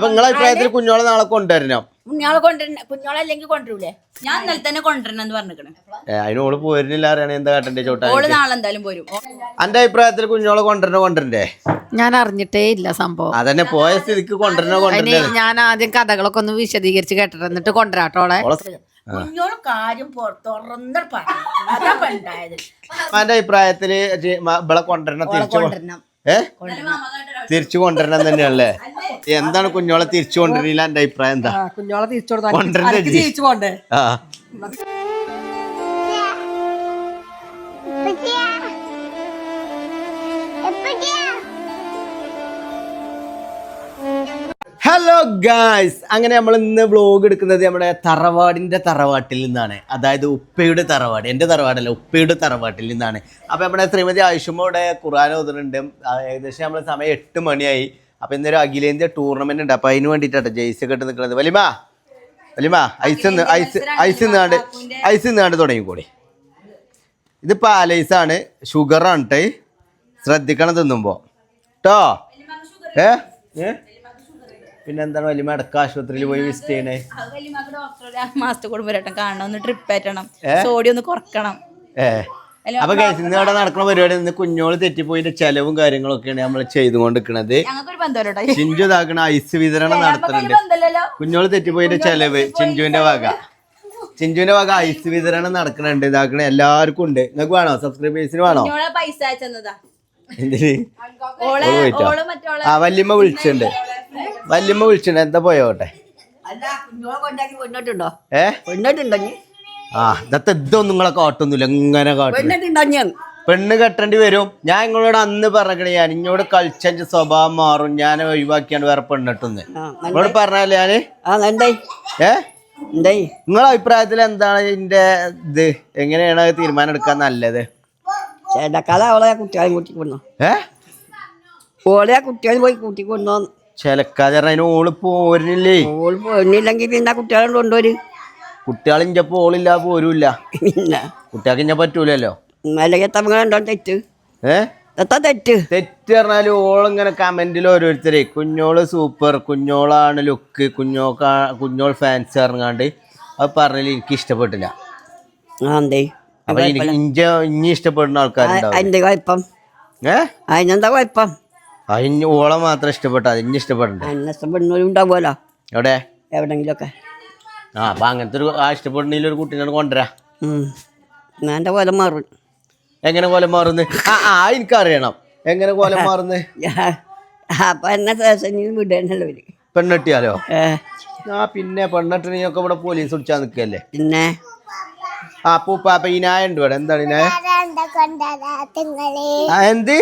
അപ്പൊ നിങ്ങളെ അഭിപ്രായത്തിൽ കുഞ്ഞോളെ നാളെ കൊണ്ടുവരണം? കുഞ്ഞോളെ കൊണ്ടുവരണ കുഞ്ഞോളല്ലെങ്കിൽ കൊണ്ടുവരൂലേ? ഞാൻ ഇന്നലെ തന്നെ കൊണ്ടുവരണം എന്ന് പറഞ്ഞിരിക്കണേ ഏ, അതിന് പോരുന്നില്ല അറിയണേ എന്താ കാട്ടണ്ടേ ചോട്ടാ ഓൾ നാളെ എന്തായാലും പോരും. അന്റെ അഭിപ്രായത്തിൽ കുഞ്ഞോളെ കൊണ്ടുവരണോ കൊണ്ടുവരണ്ടേ? ഞാൻ അറിഞ്ഞിട്ടേ ഇല്ല സംഭവം. അതന്നെ പോയ സ്ഥിതിക്ക് കൊണ്ടുവരണോ അതിന് കൊണ്ടുവരണ്ടേ? ഞാൻ ആദ്യം കഥകളൊക്കെ ഒന്ന് വിശദീകരിച്ച് കേട്ടിട്ട് എന്നിട്ട് കൊണ്ടുവരാട്ടോളെ കുഞ്ഞോൾ കാര്യം പൊ- തുറന്ന് പറഞ്ഞു അതാ ഇപ്പൊ ഉണ്ടായത് എന്റെ അഭിപ്രായത്തിൽ ജെ- മ- ഇവളെ കൊണ്ടുവരണം തിരിച്ചു കൊണ്ടുവരണം. ഏ? തിരിച്ചു കൊണ്ടുവരണം തന്നെയല്ലേ എന്താണ് കുഞ്ഞോളെ തിരിച്ചു കൊണ്ടുവരില്ല എന്റെ അഭിപ്രായം എന്താ? കുഞ്ഞോളെ തിരിച്ചു കൊണ്ടുവരണ്ടേ ആ? ഹലോ ഗായ്സ് അങ്ങനെ നമ്മൾ ഇന്ന് വ്ലോഗ് എടുക്കുന്നത് നമ്മുടെ തറവാടിന്റെ തറവാട്ടിൽ നിന്നാണ്. അതായത് ഉപ്പയുടെ തറവാട്. എന്റെ തറവാടല്ല ഉപ്പയുടെ തറവാട്ടിൽ നിന്നാണ്. അപ്പോൾ നമ്മുടെ ശ്രീമതി ആയുഷമ്മ ഖുറാൻ ഓതുന്നുണ്ട്. ഏകദേശം നമ്മൾ സമയം എട്ട് മണിയായി. അപ്പോൾ ഇന്നൊരു അഖിലേന്ത്യ ടൂർണമെന്റ് ഉണ്ട്. അപ്പോൾ അതിന് വേണ്ടിയിട്ടാണ് ജെയ്സി കെട്ട് നിൽക്കുന്നത് വലിമ വലിമ ഐസ് ഐസ് ഐസ് നിന്നാണ്ട് ഐസ് നിന്നാണ്ട് തുടങ്ങിക്കൂടി ഇത് പാലൈസാണ് ഷുഗറാണ് ശ്രദ്ധിക്കണം തിന്നുമ്പോൾ കേട്ടോ ഏ? ഏ? പിന്നെ എന്താണ് വലിയ മടക്ക ആശുപത്രിയിൽ പോയി വിസിറ്റ് ചെയ്യണേ? മാസത്തെ കൂടുമ്പോ വരട്ടെ. കാണണം. ഒന്ന് ട്രിപ്പ് ആറ്റണം സോഡിയം ഒന്ന് കുറക്കണം. അപ്പൊ ഗൈസ് ഇന്ന് ഇവിടെ നടക്കുന്ന പരിപാടി ഇന്ന് കുഞ്ഞോൾ തെറ്റിപ്പോയിന്റെ ചെലവും കാര്യങ്ങളൊക്കെയാണ് നമ്മൾ ചെയ്തുകൊണ്ടിരിക്കണത്. ചിഞ്ചു ഇതാക്കണ ഐസ് വിതരണം നടത്തുന്നുണ്ട് കുഞ്ഞോൾ തെറ്റിപ്പോയിന്റെ ചെലവ് ചിഞ്ചുവിന്റെ വക. ചിഞ്ചുവിന്റെ വക ഐസ് വിതരണം നടക്കണുണ്ട്. ഇതാക്കണ എല്ലാവർക്കും ഉണ്ട്. നിങ്ങൾക്ക് വേണോ? സബ്സ്ക്രൈബേഴ്സിന് വേണോ? പൈസ? ആ വല്യമ്മ വിളിച്ചിട്ടുണ്ട്. വല്യമ്മ വിളിച്ചിട്ട് എന്താ പോയോട്ടെ? ഏ? ആ ഇന്നത്തെ ഇതൊന്നും നിങ്ങളെ കാട്ടൊന്നുമില്ല. ഇങ്ങനെ കാട്ടും. പെണ്ണ് കെട്ടേണ്ടി വരും. ഞാൻ നിങ്ങളോട് അന്ന് പറഞ്ഞേ ഞാൻ ഇങ്ങോട് കളിച്ചതിന്റെ സ്വഭാവം മാറും. ഞാൻ ഒഴിവാക്കിയാണ് വേറെ പെണ്ണിട്ടെന്ന് നിങ്ങളോട് പറഞ്ഞാലേ ഞാൻ? ഏ? നിങ്ങളെ അഭിപ്രായത്തിൽ എന്താണ് ഇതിന്റെ ഇത്? എങ്ങനെയാണ് തീരുമാനം എടുക്കാൻ നല്ലത്? ചേട്ടക്കാല അവളെ കുട്ടികളെ കൂട്ടിക്കൊണ്ടു ഏ? ഓളെ കുട്ടികളെ പോയി കൂട്ടിക്കൊണ്ടു ചിലക്കാതെ അതിന് ഓൾ പോരുന്നില്ലേ? ഓൾ പോരുന്നില്ലെങ്കിൽ പിന്നെ കുട്ടികളെ കൊണ്ടുവരും. കുട്ടികളിന്റെ ഓളില്ല പോരൂല്ല. പിന്നെ കുട്ടികൾക്ക് ഇഞ്ച പറ്റൂലല്ലോ? അല്ലെങ്കിൽ തമിഴുണ്ടോ തെറ്റ്. ഏ? എത്താ തെറ്റ്? തെറ്റ് പറഞ്ഞാൽ ഓളിങ്ങനെ കമന്റിൽ ഓരോരുത്തരെ കുഞ്ഞോൾ സൂപ്പർ കുഞ്ഞോളാണ് ലുക്ക് കുഞ്ഞോക്കാ കുഞ്ഞോൾ ഫാൻസ് ഇറങ്ങാണ്ട് അത് പറഞ്ഞാൽ എനിക്ക് ഇഷ്ടപ്പെട്ടില്ല. ആ എന്തേ? അപ്പൊ എനിക്ക് ഇഞ്ച ഇനി ഇഷ്ടപ്പെടുന്ന ആൾക്കാരുണ്ടാവും അതിന്റെ കുഴപ്പം. ഏ? അതിനെന്താ കുഴപ്പം? അതിന് ഓളെ മാത്രം ഇഷ്ടപ്പെട്ട അതിന് ഇഷ്ടപ്പെടണ്ടേ? അതിനെ ഇഷ്ടപ്പെടുന്നവരും ഉണ്ടാവുമല്ലോ. എവിടെ? എവിടെങ്കിലുമൊക്കെ ആ അപ്പൊ അങ്ങനത്തെ ഒരു ആ ഇഷ്ടപ്പെടുന്നതിൽ ഒരു കുട്ടീനോട് കൊണ്ടുവരാ. എന്നാ എന്റെ മാറും. എങ്ങനെ കൊലം മാറുന്നു? ആ ആ എനിക്കറിയണം. എങ്ങനെ കൊലം മാറുന്നു? അപ്പൊ എന്നെ സ്റ്റേഷനിൽ വിടേണ്ടല്ലോ ഇവർ. പെണ്ണെട്ടിയാലോ? ആ പിന്നെ പെണ്ണെട്ടിനൊക്കെ ഇവിടെ പോലീസ് വിളിച്ചാ നിൽക്കല്ലേ? പിന്നെ ആ പൂപ്പാപ്പ ഈ നായ ഉണ്ട് ഇവിടെ എന്താണ് നായ എന്ത്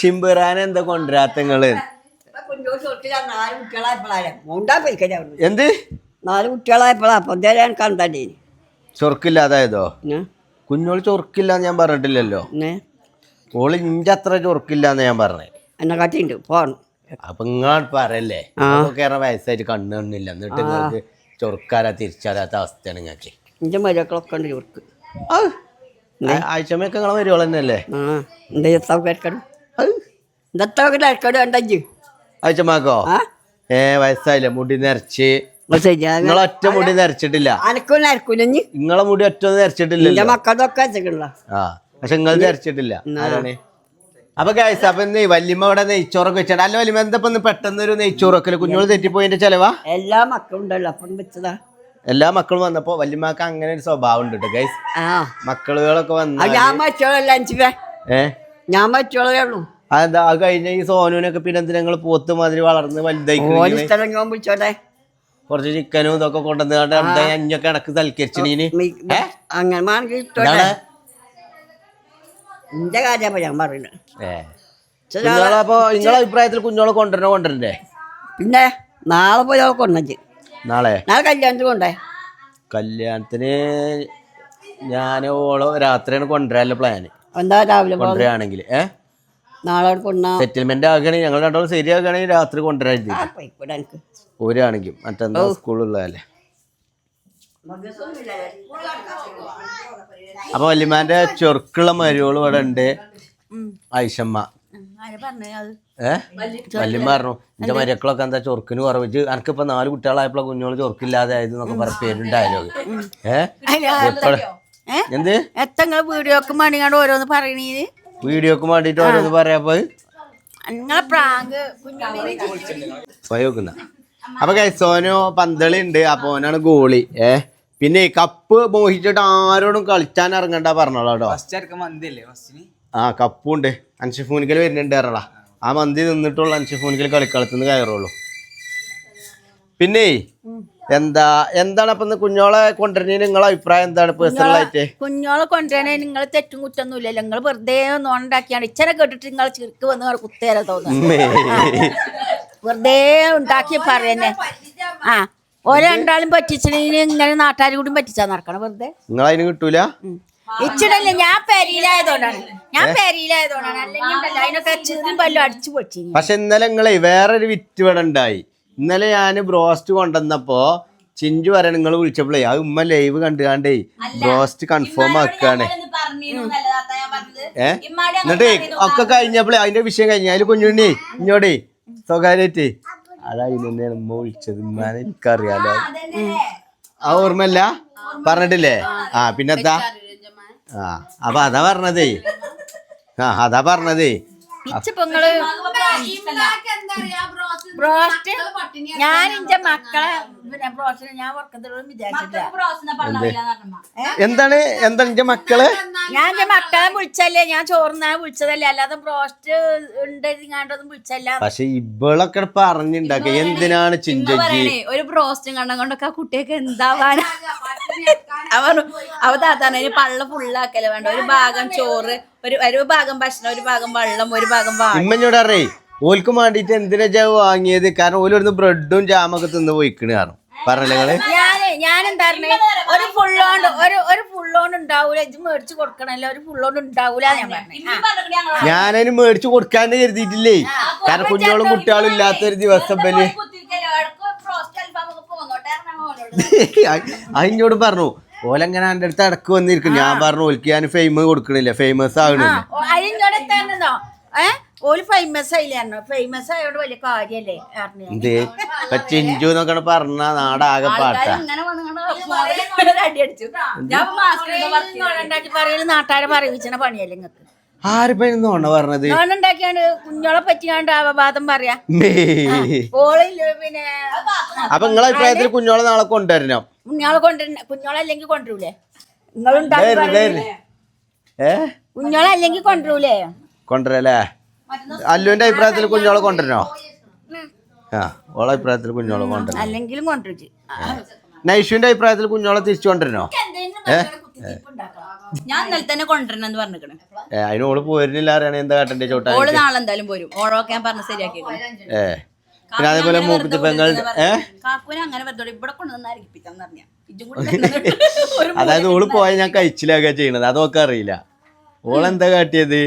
ചിമ്പുറാൻ എന്താ കൊണ്ടുവരാത്തങ്ങൾ? എന്ത്? നാല് കുട്ടികളായപ്പോഴാ അപ്പൊ എനിക്ക് കണ്ടേ ചൊറുക്കില്ലാതായതോ? കുഞ്ഞോൾ ചൊറുക്കില്ലാന്ന് ഞാൻ പറഞ്ഞിട്ടില്ലല്ലോ. ഓൾ ഇന്റെ അത്ര ചൊറുക്കില്ലാന്ന് ഞാൻ പറഞ്ഞേ. എന്നെ കാട്ടിണ്ട്. പോണം. അപ്പൊ നിങ്ങൾ പറയല്ലേ? കേറ വയസ്സായിട്ട് കണ്ണു കണ്ണില്ല എന്നിട്ട് നിങ്ങൾക്ക് ചൊറുക്കാരാ തിരിച്ചറിയാത്ത അവസ്ഥയാണ് നിങ്ങൾക്ക് എന്റെ മരുമക്കളൊക്കെ ഉണ്ട് ഇവർക്ക്. ആഴ്ചമൊക്കെ നിങ്ങളെ വരുവോൾ തന്നെയല്ലേ ആ എന്താ എത്താവ് ഇന്നത്തെ കേൾക്കണം ഉണ്ടഞ്ച് ആഴ്ചമാക്കോ? ഏ വയസ്സായില്ലേ? മുടി നിറച്ച് നിങ്ങളെ ഒറ്റ മുടി നിറച്ചിട്ടില്ല നിങ്ങളെ മുടി ഒറ്റ എന്റെ വെച്ചിട്ടുള്ള ആ പക്ഷെ നിങ്ങൾ നിറച്ചിട്ടില്ല ആരാണ്? അപ്പൊ ഗൈസ് അപ്പൊ ഇന്ന് വല്യമ്മ ഇവിടെ നെയ്ച്ചോറൊക്കെ വെച്ചാൽ അല്ല വല്യമ്മ എന്താ പെട്ടെന്ന് ഒരു നെയ്ച്ചോറൊക്കെ കുഞ്ഞോട് തെറ്റിപ്പോയിന്റെ ചെലവാ? എല്ലാ മക്കളും ഉണ്ടല്ലോ അപ്പം വെച്ചതാ. എല്ലാ മക്കളും വന്നപ്പോ വല്യമ്മക്ക് അങ്ങനെ ഒരു സ്വഭാവം ഉണ്ട് കേട്ടോ ഗൈസ് മക്കളുകളൊക്കെ വന്ന ഞാൻ മറ്റുള്ള ഏ? ഞാൻ മറ്റുള്ളവേ ഉള്ളൂ. അതെന്താ അത് കഴിഞ്ഞ ഈ സോനുവിനൊക്കെ പിന്നെ എന്തിനാ നിങ്ങൾ പോത്ത് മാതിരി വളർന്ന് വലുതായി കൊറച്ച് ചിക്കനും ഇതൊക്കെ കൊണ്ടുവന്ന് അഞ്ഞൊക്കെ ഇടയ്ക്ക് തൽക്കരിച്ചിന് അങ്ങനെ എന്റെ ഞാൻ പറയുന്നത് നിങ്ങളപ്പോ നിങ്ങളെ അഭിപ്രായത്തിൽ കുഞ്ഞോളെ കൊണ്ടുവരണോ കൊണ്ടുവരണ്ടേ? പിന്നെ നാളെ പോയി കൊണ്ടുവന്നു കൊണ്ടു നാളെ? നാളെ കല്യാണത്തിന് കൊണ്ടേ കല്യാണത്തിന് ഞാൻ ഓളോ രാത്രിയാണ് കൊണ്ടുവരാനുള്ള പ്ലാന് എന്താ രാവിലെ കൊണ്ടുവരാണെങ്കിൽ ഏ? നാളെ കൊണ്ടാ സെറ്റിൽമെന്റ് ആകണേ ഞങ്ങൾ രണ്ടോളം ശരിയാകണേ രാത്രി കൊണ്ടുവരാൻ ഒരാണെങ്കിൽ മറ്റെന്താ സ്കൂളുള്ളതല്ലേ അപ്പൊ വല്യമാന്റെ ചെറുക്കുള്ള മരുവോൾ ഇവിടെ ഉണ്ട് ഐഷമ്മ. വല്യമ്മ പറഞ്ഞു എന്റെ മരക്കളൊക്കെ എന്താ ചൊറുക്കിന് കുറവ് എനിക്കിപ്പോ നാല് കുട്ടികളായപ്പോ കുഞ്ഞോൾ ചൊറുക്കില്ലാതെ ആയത് എന്നൊക്കെ പറഞ്ഞ പേരും ഡയലോഗ് ഏ? എപ്പഴ എന്ത്? എത്തങ്ങൾ വീഡിയോക്ക് മണിങ്ങാണ്ട് ഓരോന്ന് പറയണീന് വീഡിയോക്ക് വേണ്ടിട്ട് ഓരോന്ന് പറയാപ്പോ നിങ്ങളെ പ്രാങ്ക് കുഞ്ഞുണ്ണി പോയി നോക്കുന്ന. അപ്പൊ സോനു പന്തളി ഉണ്ട് അപ്പൊ ഓനാണ് ഗോളി. ഏ? പിന്നെ ഈ കപ്പ് മോഹിച്ചിട്ട് ആരോടും കളിച്ചാൻ ഇറങ്ങണ്ട പറഞ്ഞോളാട്ടോ ആ കപ്പുണ്ട് അൻഷിഫൂനിക്കൽ വരുന്നുണ്ട് പറഞ്ഞടാ ആ മന്തി നിന്നിട്ടുള്ള. ഫോണിൽ കളിക്കളത്തിന്ന് കയറുള്ളൂ. പിന്നെ എന്താ എന്താണ് അപ്പൊ കുഞ്ഞോളെ കൊണ്ടുവരണേ നിങ്ങളെ അഭിപ്രായം എന്താണ് പേഴ്സണൽ ആയിട്ട്? കുഞ്ഞോളെ കൊണ്ടുവരണേ നിങ്ങൾ തെറ്റും കുറ്റൊന്നുമില്ലല്ലോ നിങ്ങൾ വെറുതെ നോണ്ടാക്കിയാണ്. ഇച്ചനെ കേട്ടിട്ട് നിങ്ങൾ ചിരിക്ക് വന്ന് നിങ്ങൾ കുത്തേര തോന്നുന്നു. വെറുതെ ഉണ്ടാക്കി പറയുന്നേ. ആ ഓരോ രണ്ടാളും പറ്റിച്ചിട്ട് ഇങ്ങനെ നാട്ടുകാരും കൂടി പറ്റിച്ചാ നടക്കണം വെറുതെ. നിങ്ങളതിന് കിട്ടൂല? ഇച്ചിടല്ലേ ഞാൻ പെരിയിലായതുകൊണ്ടാണ്. ഞാൻ പെരിയിലായതുകൊണ്ടാണ്. അല്ലെങ്കിൽ ഉണ്ടല്ലോ അതിനൊക്കെ ചെറുതും പല്ലും അടിച്ചു പൊട്ടി പക്ഷെ ഇന്നലെ നിങ്ങളെ വേറൊരു വിറ്റ് ഇവിടെ ഉണ്ടായി. ഇന്നലെ ഞാൻ ബ്രോസ്റ്റ് കൊണ്ടുവന്നപ്പോ ചിഞ്ചു വരെ നിങ്ങൾ വിളിച്ചപ്പോഴേ ആ ഉമ്മ ലൈവ് കണ്ടുകാണ്ടേ ബ്രോസ്റ്റ് കൺഫേം ആക്കാണ് ഏ? എന്നിട്ടേ ഒക്കെ കഴിഞ്ഞപ്പോഴേ അതിന്റെ വിഷയം കഴിഞ്ഞ. അതിൽ കുഞ്ഞുണ്ണി ഇഞ്ഞോടേ സ്വകാര്യമായിട്ട്. അതാ തന്നെയാണ് ഉമ്മ വിളിച്ചത്. ഉമ്മാനെ എനിക്കറിയാലോ. ആ ഓർമ്മല്ല പറഞ്ഞിട്ടില്ലേ? ആ പിന്നെത്താ ആ അപ്പം അതാ പറഞ്ഞതേ. ആ അതാ പറഞ്ഞതേ. ബ്രോസ്റ്റ് ഞാൻ എന്റെ മക്കളെ പിന്നെ ബ്രോസ്റ്റിന് ഞാൻ വർക്കത്തിലോടും വിചാരിച്ചിട്ടില്ല. എന്താണ്? എന്താണ് എന്റെ മക്കൾ? ഞാൻ എന്റെ മക്കളെ വിളിച്ചല്ലേ ഞാൻ ചോറുന്നാ വിളിച്ചതല്ലേ. അല്ലാതെ ബ്രോസ്റ്റ് ഉണ്ടെങ്ങാണ്ടൊന്നും വിളിച്ചല്ല. പക്ഷെ ഇവളൊക്കെ പറഞ്ഞിണ്ടാക്ക. എന്തിനാണ് ചിഞ്ചി ഒരു ബ്രോസ്റ്റും കണ്ടം കൊണ്ടൊക്കെ കുട്ടിയൊക്കെ എന്താവാനാ? അവർ അവ താത്താണ് അതിന് പള്ള ഫുള്ളാക്കൽ വേണ്ട ഒരു ഭാഗം ചോറ് ഒരു ഒരു ഭാഗം ഭക്ഷണം ഒരു ഭാഗം വെള്ളം ഒരു ഭാഗം വാഴ ഇമ്മഞ്ഞോട് അറിയേ ഓൽക്ക് വേണ്ടിട്ട് എന്തിനാ വാങ്ങിയത് കാരണം ഓൽ ബ്രെഡും ജാമൊക്കെ തിന്ന് പോയിക്കണ് കാരണം പറഞ്ഞല്ലേ നിങ്ങൾ ഞാൻ ഞാൻ എന്താ ഒരു ഫുള്ളോണ്ട് ഒരു ഒരു ഫുള്ളോണ്ട് ഉണ്ടാവൂല ഇത് മേടിച്ച് കൊടുക്കണല്ലോ ഒരു ഫുള്ളോണ്ട് ഉണ്ടാവൂല ഞാൻ പറഞ്ഞു ഞാനതിന് മേടിച്ചു കൊടുക്കാന്ന് കരുതിയിട്ടില്ലേ കാരണം കുഞ്ഞോളും കുട്ടികളും ഇല്ലാത്തൊരു ദിവസം ബൽ അതിനോട് പറഞ്ഞു ഓലെങ്ങനെ എന്റെ അടുത്ത് അടക്ക് വന്നിരിക്കും ഞാൻ പറഞ്ഞു ഓൽക്ക് ഞാൻ ഫെയിം കൊടുക്കണില്ല. ഫേമസ് ആകണില്ല. ഓൽ ഫേമസ് ആയില്ലായിരുന്നോ ഫേമസ് ആയോണ്ട് വലിയ കാര്യല്ലേ എന്തേ? ചിഞ്ചു എന്നൊക്കെ പറഞ്ഞ നാടാകെ പാട്ടാ. പറയൽ പണിയല്ലേ നിങ്ങക്ക് പറഞ്ഞത്? കുഞ്ഞോളെ പറ്റിയാണ്ട് അപവാദം പറയാ. ഓളില്ല പിന്നെ അപ്പൊ നിങ്ങളെ അഭിപ്രായത്തിൽ കുഞ്ഞോളെ നാളെ കൊണ്ടുവരണം? കുഞ്ഞോളെ കൊണ്ടുവരണ കുഞ്ഞോളെ അല്ലെങ്കിൽ കൊണ്ടുവരൂലേ? നിങ്ങളുണ്ടാക്കി ധൈര്യം, ധൈര്യം. ഏ? കുഞ്ഞോളെ അല്ലെങ്കിൽ കൊണ്ടുവരൂലേ? കൊണ്ടുവരല്ലേ? അല്ലുവിന്റെ അഭിപ്രായത്തിൽ കുഞ്ഞോളെ കൊണ്ടുവരണോ? ആ ഓളെ അഭിപ്രായത്തിൽ കുഞ്ഞോളെ കൊണ്ടുവരണം. അല്ലെങ്കിലും കൊണ്ടുവരും. നൈഷുവിന്റെ അഭിപ്രായത്തിൽ കുഞ്ഞോളെ തിരിച്ചു കൊണ്ടുവരണോ? ഞാൻ ഇന്നലെ തന്നെ കൊണ്ടുവരണം എന്ന് പറഞ്ഞിക്കണേ. ഏ അതിന് ഓൾ പോരുന്നില്ല അറിയണേ എന്താ കാട്ടണ്ടേ ചോട്ടാ ഓൾ നാളെ എന്തായാലും പോരും. ഓളൊക്കെ ഞാൻ പറഞ്ഞ് ശരിയാക്കിയേക്കണേ. ഏ. പിന്നെ അതേപോലെ മൂക്കുത്തി പെങ്ങൾ അതായത് ഓൾ പോയ ഞാൻ കഴിച്ചിലൊക്കെ ചെയ്യണത്. അതൊക്കെ അറിയില്ല. ഓളെന്താ കാട്ടിയത്?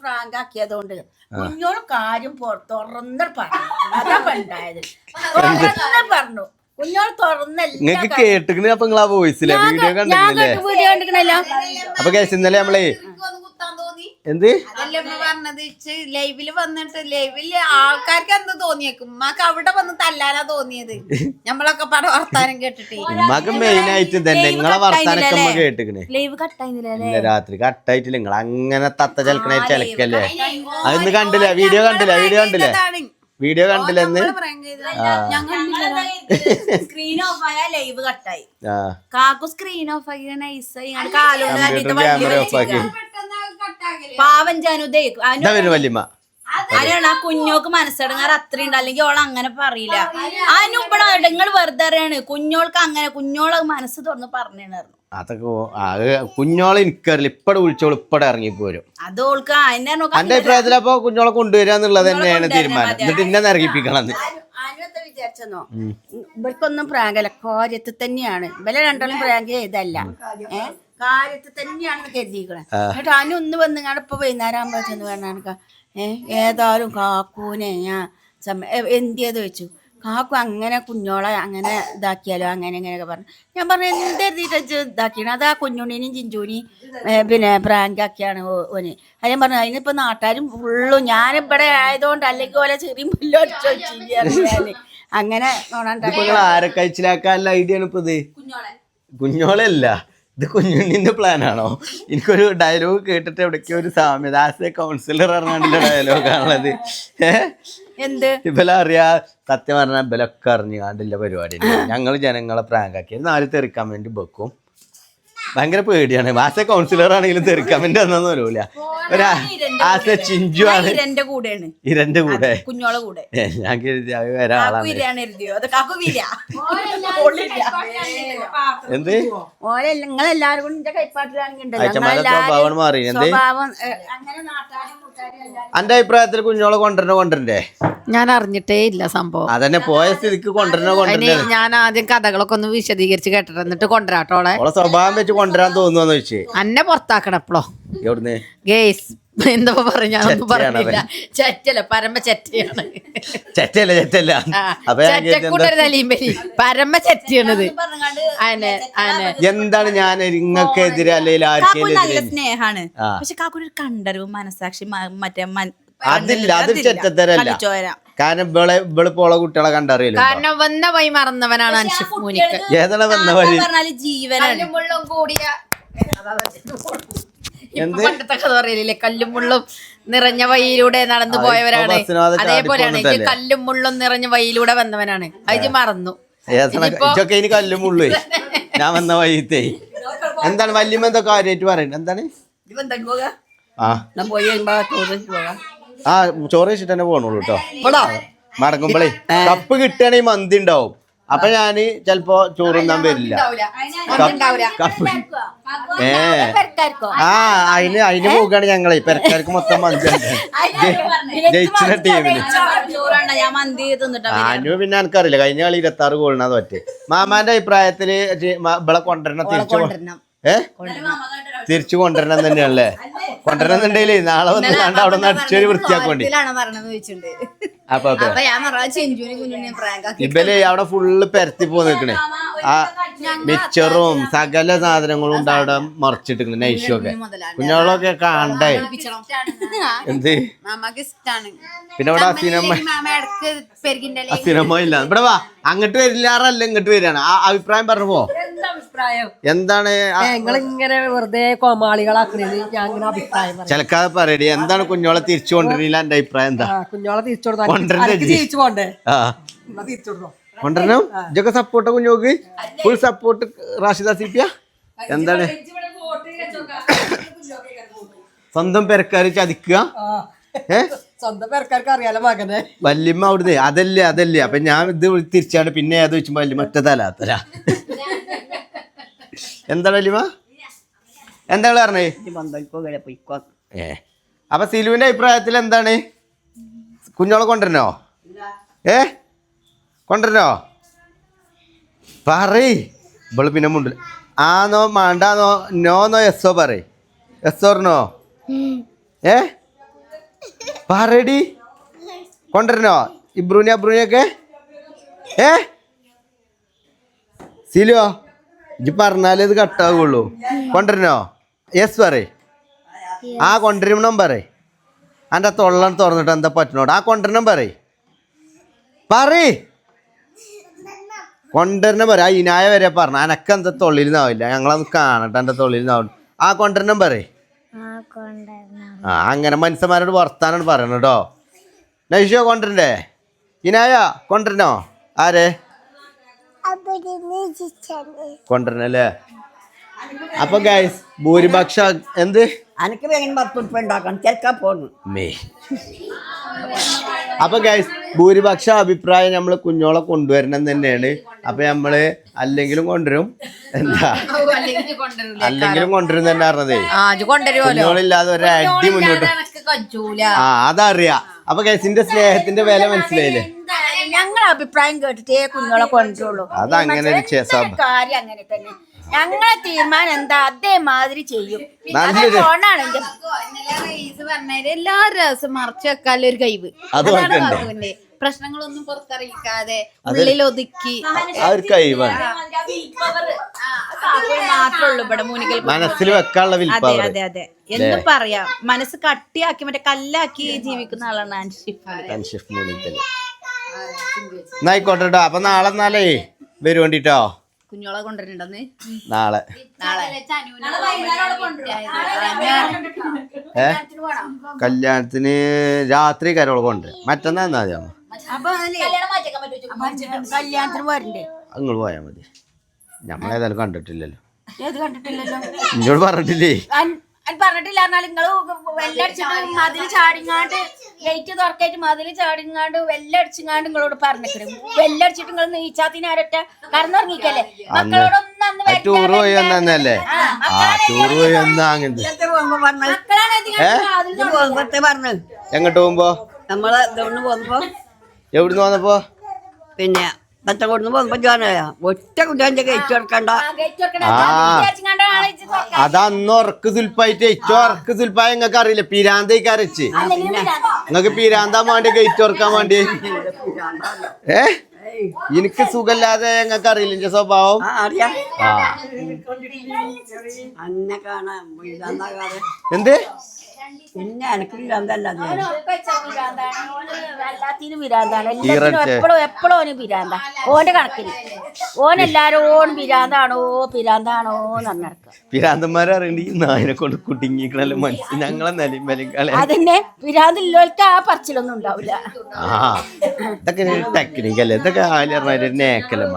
പ്രാങ്കാക്കിയതുകൊണ്ട് കുഞ്ഞോട് കാര്യം തുറന്ന് പറഞ്ഞു. അതാ തുറന്ന് പറഞ്ഞു. തുറന്നല്ല അപ്പൊ നിങ്ങളാ ആ വോയിസിലെ വീഡിയോ ഞാൻ കണ്ടിട്ടില്ലേ വീഡിയോ കണ്ടിക്കണല്ലോ അപ്പൊ കേസ് ഇന്നലെ നമ്മളെ എന്ത്? ലൈവിൽ വന്നിട്ട് ലൈവിൽ ആൾക്കാർക്ക് എന്ത് തോന്നിയേക്കും? ഉമ്മാക്ക് അവിടെ വന്ന് തല്ലാനാ തോന്നിയത്. നമ്മളൊക്കെ പട വർത്താനം കേട്ടിട്ട്. ഉമ്മാക്ക് മെയിൻ ആയിട്ട് തന്നെ. നിങ്ങളെ വർത്താനൊക്കെ നമ്മ കേട്ടിക്കണേ. ലൈവ് കട്ടായില്ല രാത്രി കട്ടായിട്ടില്ല. നിങ്ങൾ അങ്ങനെ തത്ത ചെലക്കണേ ചലക്കല്ലേ? അതൊന്ന് കണ്ടില്ല? വീഡിയോ കണ്ടില്ല? വീഡിയോ കണ്ടില്ലേ? വീഡിയോ കണ്ടില്ലെന്ന്? സ്ക്രീൻ ഓഫ് ആയ ലൈവ് കട്ടായി കാക്കു സ്ക്രീൻ ഓഫ് ആക്കി നൈസായി ക്യാമറ ഓഫ് ആക്കി. പാവം ജനുദേ വല്യമ്മ. അതിനാണ് ആ കുഞ്ഞോക്ക് മനസ്സടങ്ങാറ് അത്ര ഉണ്ട് അല്ലെങ്കിൽ ഓൾ അങ്ങനെ പറയില്ല. അതിന് ഇവിടെ നിങ്ങൾ വെറുതെ അറിയാണ് കുഞ്ഞോൾക്ക് അങ്ങനെ കുഞ്ഞോളെ മനസ്സ് തുറന്ന് പറഞ്ഞിരുന്നു അതൊക്കെ അത് കുഞ്ഞോളെ എനിക്കറിയില്ല ഇപ്പടെ വിളിച്ചോളൂ ഇപ്പടെ ഇറങ്ങി പോരും അത് ഓൾക്ക് അതിനെ എന്റെ അഭിപ്രായത്തിൽ അപ്പൊ കുഞ്ഞോളെ കൊണ്ടുവരിക എന്നുള്ളത് തന്നെയാണ് തീരുമാനം. എന്നിട്ട് ഇന്നെ ഇറങ്ങിപ്പിക്കണം ആനുവത്തെ വിചാരിച്ചെന്നോ? ഇവർക്കൊന്നും പ്രാങ്കല്ല. കാര്യത്തിൽ തന്നെയാണ്. ഇവരെ രണ്ടാളും പ്രാങ്ക് ചെയ്തല്ല. കാര്യത്തിൽ തന്നെയാണ് കരുതിയിരിക്കണേ. എന്നിട്ട് അനു ഒന്ന് വന്ന് ഇപ്പൊ വൈകുന്നേരം ആകുമ്പോ ചെന്ന് പറഞ്ഞാൽ ഏതായാലും കാക്കൂനെ ഞാൻ എന്തിയത് വെച്ചു കാക്കു അങ്ങനെ കുഞ്ഞോളെ അങ്ങനെ ഇതാക്കിയാലോ അങ്ങനെ ഇങ്ങനെയൊക്കെ പറഞ്ഞു. ഞാൻ പറഞ്ഞു എന്ത് എഴുതിയിട്ട് ഇതാക്കിയാണ് അത് ആ കുഞ്ഞുണ്ണിനെയും ചിഞ്ചൂനെയും പിന്നെ പ്രാങ്ക് ആക്കിയാണ് ഓ- ഓന്. അത് ഞാൻ പറഞ്ഞു അതിനിപ്പോ നാട്ടുകാരും ഫുള്ളും ഞാനിവിടെ ആയതുകൊണ്ട് അല്ലെങ്കിൽ ഓലെ ചെറിയ മുല്ലോടിച്ചു അങ്ങനെ കുഞ്ഞോളെ അല്ല ആരെ കഴിച്ചിലാക്കാനുള്ള ഐഡിയ ആണ് ഇപ്പൊ ഇത്? കുഞ്ഞോളല്ല ഇത് കുഞ്ഞുണ്ണിന്റെ പ്ലാൻ ആണോ? എനിക്കൊരു ഡയലോഗ് കേട്ടിട്ട് എവിടേക്കോ ഒരു സാമ്യത ആസ് എ കൗൺസിലർ പറഞ്ഞാണ്ടുള്ള ഡയലോഗാണുള്ളത് ഏഹ് എന്ത്? ഇവലെ അറിയാ സത്യം പറഞ്ഞാൽ ഇവലൊക്കെ അറിഞ്ഞു കണ്ടില്ല പരിപാടി ഞങ്ങൾ ജനങ്ങളെ പ്രാങ്കാക്കി നാല് തെറിക്കാൻ വേണ്ടി വെക്കും. ഭയങ്കര പേടിയാണ്. ആസ് എ കൗൺസിലർ ആണെങ്കിലും തെറിക്കാമിന്റെ ഒന്നും വരൂല. ഒരു ആസ് എ ചിഞ്ചു ആണ്. ഇരന്റെ കൂടെയാണ്. ഇരന്റെ കൂടെ. കുഞ്ഞോളെ കൂടെ. ഞാൻ കരുതി അത് എന്ത്? നിങ്ങളെല്ലാരും കൂടി എന്റെ കൈപ്പാട്ടിലാണെങ്കിൽ മാറി. എന്ത്? അന്റെ അഭിപ്രായത്തിൽ കുഞ്ഞോളെ കൊണ്ടുവരണ കൊണ്ടുവരണ്ടേ? ഞാൻ അറിഞ്ഞിട്ടേ ഇല്ല സംഭവം. അതന്നെ പോയ സ്ഥിതിക്ക് കൊണ്ടുവരണോ അതിന് ഞാൻ ആദ്യം കഥകളൊക്കെ ഒന്ന് വിശദീകരിച്ച് കേട്ടിട്ട് എന്നിട്ട് കൊണ്ടുവരാട്ടോളെ ഓളെ സ്വഭാവം വെച്ച് കൊണ്ടുവരാൻ തോന്നുന്നു എന്നെ അന്നെ പുറത്താക്കണം എപ്പോഴോ എവിടുന്ന്? ഗേസ് എന്താ പറഞ്ഞ? ചെറ്റല ചെറ്റയാണ് പറഞ്ഞില്ല. ചെറ്റല്ല പരമ ചെറ്റയാണ്. ചെറ്റല്ല ചെറ്റല്ല ആ, അപ്പൊ ഞാൻ കരുതി എന്താ- ചെറ്റക്കൂട്ടൊരു തലീമ്പലി പരമ ചെറ്റിയാണിത്. അനെ അനെ. എന്താണ് ഞാൻ നിങ്ങൾക്കെതിരെ അല്ലെങ്കിൽ കാക്കു നല്ല ആർക്കെതിരെ സ്നേഹാണ്. ആ. പക്ഷെ കാക്കു ഒരു കണ്ടറിവ് മനസാക്ഷി മ- മറ്റേ മൻ- അതില്ല അത്. ചെറ്റത്തരല്ല. കാരണം ഇവളെ പോളെ കുട്ടികളെ കണ്ടറിയില്ല കാരണം വന്ന വഴി മറന്നവനാണ് അൻഷിഫ് മൂനിക്ക്. ഏതാണ് വന്ന വഴി? ജീവനാണ്. കൂടിയ പണ്ടത്തെ കഥ കല്ലും മുള്ളും നിറഞ്ഞ വഴിയിലൂടെ നടന്നു പോയവരാണ്. അതേപോലെയാണ്. കല്ലും മുള്ളും നിറഞ്ഞ വഴിയിലൂടെ വന്നവനാണ്. അത് മറന്നു. ഇതൊക്കെ ഇനി കല്ലും മുള്ളു ഞാൻ വന്ന വഴിത്തേ എന്താണ് വല്യമ്മ എന്തൊക്കെ കാര്യമായിട്ട് പറയുന്നത്? എന്താണ്? ആ. ഞാൻ പോയി കഴിയുമ്പോ ചോദിച്ചു പോകാം ആ ചോറ് വെച്ചിട്ട് തന്നെ പോകണുള്ളൂ കേട്ടോ. മടങ്ങുമ്പളേ കപ്പ് കിട്ടുകയാണെങ്കിൽ മന്തി ഉണ്ടാവും. അപ്പൊ ഞാൻ ചെലപ്പോ ചോറുന്നാൻ വരില്ല. കപ്പ്- ഏ. ആ അതിന് അതിന് പോവുകയാണ് ഞങ്ങളെ. പെരക്കാർക്ക് മൊത്തം മന്തി. ജയിച്ചിന ടീമിന് ചോറാണ് ഞാൻ മന്തി തിന്നിട്ടാ അനു പിന്നെ എനിക്കറിയില്ല. കഴിഞ്ഞ കളി ഇരുപത്തി ആറ് ഗോളിനാ തോറ്റ് മാമാന്റെ അഭിപ്രായത്തിൽ ഇവിടെ കൊണ്ടുവരണം തിരിച്ചു ഏ? തിരിച്ചു കൊണ്ടുവരണം തന്നെയാണല്ലേ? കൊണ്ടുവരണം എന്നുണ്ടെങ്കിലേ നാളെ വന്ന് കണ്ട അവിടെ നിന്ന് അടിച്ചൊരു വൃത്തിയാക്കോണ്ടി അപ്പൊ അപ്പൊ കുഞ്ഞിനെ അവിടെ ഫുള്ള് പെരത്തി പോ നിക്കണേ. ആ മിച്ചറും സകല സാധനങ്ങളും ഉണ്ട് അവിടെ മറിച്ചിട്ടിക്കണ് നൈഷൊക്കെ കുഞ്ഞോളൊക്കെ കാണണ്ടേ? എന്ത്? പിന്നെ ഇവിടെ സിനിമ സിനിമ അസീനമ്മ ഇല്ല. ഇവിടെ വാ. അങ്ങോട്ട് വരില്ലാറല്ല ഇങ്ങോട്ട് വരികയാണ്. ആ അഭിപ്രായം പറഞ്ഞു പോ എന്താണ് നിങ്ങളിങ്ങനെ വെറുതെ കോമാളികളാക്കുന്നത് ഞാൻ ഇങ്ങനെ അഭിപ്രായം ചിലക്കാതെ പറയടി എന്താണ് കുഞ്ഞോളെ തിരിച്ചു കൊണ്ടുവരില്ല എന്റെ അഭിപ്രായം എന്താ? കുഞ്ഞോളെ തിരിച്ചു കൊണ്ടേ കൊടുത്താൽ. ജീവിച്ചു പോണ്ടേ? തിരിച്ചു കൊടുത്തോ. കൊണ്ടുവരണം? ഇതൊക്കെ സപ്പോർട്ട് കുഞ്ഞോക്ക്? ഫുൾ സപ്പോർട്ട് റാഷിദ സിപ്പിയ എന്താണ്? സ്വന്തം പെരക്കാര് ചതിക്കുക? സ്വന്തം പേർക്കാർക്ക് അറിയാലോ മകനെ. വല്യമ്മ അവിടുന്ന്. അതല്ലേ അതല്ലേ. അപ്പൊ ഞാൻ ഇത് തിരിച്ചാണ് പിന്നെ ഏത് വെച്ചുമ്പോ വല്യമ്മ ഒറ്റ തലാത്തല എന്താണ് എന്താണ് പറഞ്ഞേ? ഏ. അപ്പൊ സിലുവിന്റെ അഭിപ്രായത്തിൽ എന്താണ്? കുഞ്ഞോളെ കൊണ്ടുവരണോ? ഏ? കൊണ്ടുവരണോ? പറയ്. ഇവൾ പിന്നെ മുണ്ടില്ല ആന്നോ മാണ്ടാന്നോ നോന്നോ എസ്സോ പറയ്. എസ്സോറിനോ ഏ? പറയടി. കൊണ്ടുവരണോ? ഇബ്രൂനി അബ്രൂനിയൊക്കെ? ഏ? സിലുവോ? ഇജ്ജ് പറഞ്ഞാലേ ഇത് കട്ടാകുള്ളൂ കൊണ്ടുവരണോ? യെസ് പറയേ. ആ കൊണ്ടുവരണം പറയേ. എന്റെ തൊള്ളം തുറന്നിട്ട് എന്താ പറ്റണോട്? ആ കൊണ്ടുവരണം പറയേ. പറയേ. കൊണ്ടുവരണം പറ ആ ഇനായ വരെ പറഞ്ഞു. അനക്ക് എന്താ തൊള്ളിൽ നിന്നാവില്ല ഞങ്ങളത് കാണട്ടെ എന്റെ തൊള്ളിൽ നിന്നാവും ആ കൊണ്ടുവരണം പറയേ. ആ അങ്ങനെ മനുഷ്യന്മാരോട് വർത്താനാണ് പറയണം കേട്ടോ നൈഷോ കൊണ്ടുവരണ്ടേ? ഇനായ കൊണ്ടുവരണോ? ആരെ? കൊണ്ടുവരണല്ലേ? അപ്പൊ ഗൈസ് ഭൂരിപക്ഷം എന്ത്? വേഗം പത്ത് ഉണ്ടാക്കണം. മേ. അപ്പൊ ഗൈസ് ഭൂരിപക്ഷ അഭിപ്രായം നമ്മൾ കുഞ്ഞോളെ കൊണ്ടുവരണം തന്നെയാണ്. അപ്പൊ നമ്മൾ അല്ലെങ്കിലും കൊണ്ടുവരും. എന്താ? അല്ലെങ്കിലും കൊണ്ടുവരും തന്നെ പറഞ്ഞതേ. കുഞ്ഞോളില്ലാതെ ഒരു അടി മുന്നോട്ട്. ആ അതറിയാം. അപ്പൊ ഗൈസിന്റെ സ്നേഹത്തിന്റെ വില മനസ്സിലായില്ലേ? ഞങ്ങളെ അഭിപ്രായം കേട്ടിട്ടേ കുഞ്ഞോളെ കൊണ്ടുള്ളൂ. അതങ്ങനെ ഒരു കാര്യം അങ്ങനെ തന്നെ? ഞങ്ങളെ തീരുമാനം എന്താ? അതേമാതിരി ചെയ്യും. ഫോണാണ് എല്ലാ രസം മറച്ചു വെക്കാനുള്ള ഒരു കഴിവ്. അതാണ്? പ്രശ്നങ്ങളൊന്നും പുറത്തറിയിക്കാതെ ഉള്ളിൽ ഒതുക്കി. ഇവിടെ മനസ്സിൽ വെക്കാനുള്ള അതെ അതെ അതെ. എന്ന് പറയാ. മനസ്സ് കട്ടിയാക്കി മറ്റേ കല്ലാക്കി ജീവിക്കുന്ന ആളാണ് അൻഷിഫ് അൻഷിഫ് മൂലിക്കൽ എന്നായിക്കോട്ടെ കേട്ടോ അപ്പൊ നാളെ എന്നാലേ വരും വേണ്ടിട്ടോ? കുഞ്ഞോളെ കൊണ്ടുവരണ്ടെന്ന് നാളെ. ഏ? കല്യാണത്തിന് രാത്രി കരോൾ കൊണ്ട് മറ്റന്നാ എന്നാ മതി അമ്മ? കല്യാണത്തിന് വരണ്ടേ അങ്ങോട്ട് പോയാൽ മതി. ഞമ്മളേതായാലും കണ്ടിട്ടില്ലല്ലോ. ഇങ്ങോട്ട് പറഞ്ഞിട്ടില്ലേ? പറഞ്ഞിട്ടില്ല. എന്നാൽ നിങ്ങൾ വെല്ലടിച്ചിട്ട് മതിൽ ചാടിങ്ങാണ്ട് ഗേറ്റ് തുറക്കായിട്ട് മതിൽ ചാടിങ്ങാണ്ട് വെല്ലടിച്ചിങ്ങാണ്ട് നിങ്ങളോട് പറഞ്ഞിട്ട് വെല്ലടിച്ചിട്ട് നിങ്ങൾ നീച്ചാത്തിന് ആരൊറ്റ? കറന്നിറങ്ങിക്കല്ലേ മക്കളോടൊന്നും അന്ന് ആ ടൂർ പോയി വന്നല്ലേ ആ ടൂർ പോയി വന്ന അങ്ങനത്തെ മക്കളാണ് ഇതിനകത്ത് വാതിൽ തുറന്നത്. പറഞ്ഞു. എങ്ങോട്ട് പോകുമ്പോ? നമ്മൾ പോകുമ്പോ എവിടുന്ന് വന്നപ്പോ? പിന്നെ പത്തക്കൊടുന്ന് പോകുമ്പോ ജോനയാ ഒറ്റ കുട്ടിയെ കയറ്റി കൊടുക്കണ്ട. ആ ഗേറ്റ് തുറക്കണ്ട ആ. വിചാരിച്ചിങ്ങാണ്ടാണ് ഇത് തുറക്കാൻ. അത് അന്ന് ഉറക്ക് സുൽപ്പായിട്ട് ഏറ്റവും ഉറക്ക് സുൽപ്പായ നിങ്ങൾക്ക് അറിയില്ല? പിരാന്തയ്ക്ക് അരച്ച് അല്ലെങ്കിൽ വിചാരിച്ചു. നിങ്ങക്ക് പിരാന്താൻ വേണ്ടി ഗേറ്റ് തുറക്കാൻ വേണ്ടി ഏ? എനിക്ക് സുഖമില്ലാതെ ഞങ്ങൾക്ക് അറിയില്ല എന്റെ സ്വഭാവം. എന്ത്? പിന്നെ എനിക്ക്. ഓന് എല്ലാത്തിനും പിരാന്താണ്. എല്ലാത്തിനും എപ്പോഴും എപ്പോഴും ഓന് പിരാന്ത ഓന്റെ കണക്കിന് ഓൻ എല്ലാരും ഓൺ പിരാന്താണോ പിരാന്താണോ പിരാന്തന്മാരെ അറിയണ്ട ഈ നായനെ കൊണ്ട് കുടുങ്ങിക്കണല്ലോ മനസ്സിൽ ഞങ്ങളെ നിലയും വിലയും കളയാൻ. അതിനെ പിരാന്തില്ലോൽക്ക് ആ പറച്ചിലൊന്നും ഉണ്ടാവില്ല ആ ഇതൊക്കെ ടെക്നിക്ക് അല്ലേ? ഇതൊക്കെ ആലറിഞ്ഞ നേക്കലമ്മ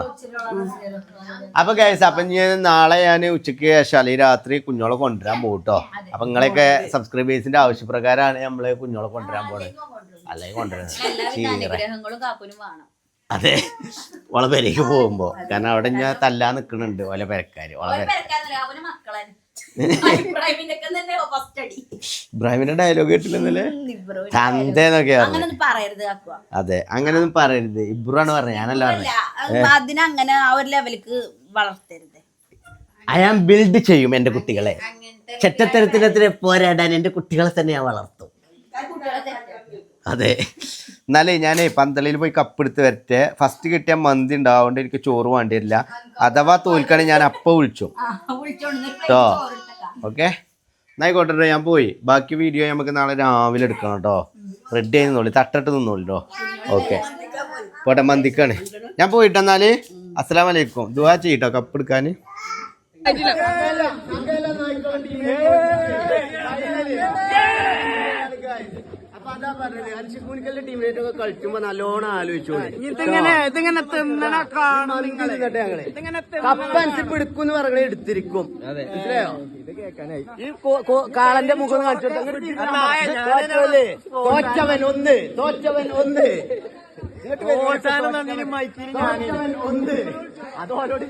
അപ്പൊ കേസ് അപ്പൊ ഞാൻ നാളെ ഞാൻ ഉച്ചയ്ക്ക് ശേഷം അല്ലെങ്കിൽ രാത്രി കുഞ്ഞോളെ കൊണ്ടുവരാൻ പോട്ടോ അപ്പൊ നിങ്ങളെയൊക്കെ സബ്സ്ക്രൈബേഴ്സിന്റെ ആവശ്യപ്രകാരമാണ് നമ്മൾ കുഞ്ഞോളെ കൊണ്ടുവരാൻ പോണത്. അല്ലെങ്കിൽ കൊണ്ടുവരുന്നത് കാപ്പനും വേണം. അതെ. ഓളെ പെരക്ക് പോകുമ്പോ. കാരണം അവിടെ ഞാൻ തല്ലാ നിക്കണുണ്ട് ഓലെ പെരക്കാര്. ഓളെ ഇബ്രാഹിമിന്റെ ഡയലോഗ് കേട്ടില്ലെന്നല്ലേ തന്തേന്നൊക്കെ പറയരുത് അതെ അങ്ങനെയൊന്നും പറയരുത്. ഇബ്രുവാണ് പറഞ്ഞത്. ഞാനല്ല പറഞ്ഞത്. അതിനങ്ങനെ ആ ഒരു ലെവലിക്ക് വളർത്തരുത്. ഐ ആം ബിൽഡ് ചെയ്യും എന്റെ കുട്ടികളെ. ചെറ്റത്തരത്തിനെതിരെ പോരാടാൻ എന്റെ കുട്ടികളെ തന്നെ ഞാൻ വളർത്തും. അതെ. എന്നാലേ ഞാനേ പന്തളിയിൽ പോയി കപ്പെടുത്ത് വരട്ടെ. ഫസ്റ്റ് കിട്ടിയ മന്തി ഉണ്ടാവുകൊണ്ട് എനിക്ക് ചോറ് വേണ്ടി വരില്ല അഥവാ തോൽക്കണേ ഞാൻ അപ്പ വിളിച്ചു. കേട്ടോ ഓക്കെ? എന്നായിക്കോട്ടെ ഞാൻ പോയി. ബാക്കി വീഡിയോ നമുക്ക് നാളെ രാവിലെ എടുക്കണം കേട്ടോ റെഡി ആയി നിന്നോളി. തട്ടിട്ട് നിന്നോളി കേട്ടോ ഓക്കെ. പോട്ടെ മന്തിക്കാണ്. ഞാൻ പോയിട്ടെന്നാൽ? അസ്സലാമലൈക്കും. ദുവാ ചെയ്യട്ടോ കപ്പെടുക്കാൻ കളിക്കുമ്പോ നല്ലോണം ആലോചിച്ചോളി. കപ്പൻസ് പിടിക്കും പറഞ്ഞ എടുത്തിരിക്കും. മനസ്സിലായോ? ഈ കാളന്റെ മുഖം കാണിച്ചു തോറ്റവൻ ഒന്ന്. തോറ്റവൻ ഒന്ന്. ഒന്ന്. അതോരോട്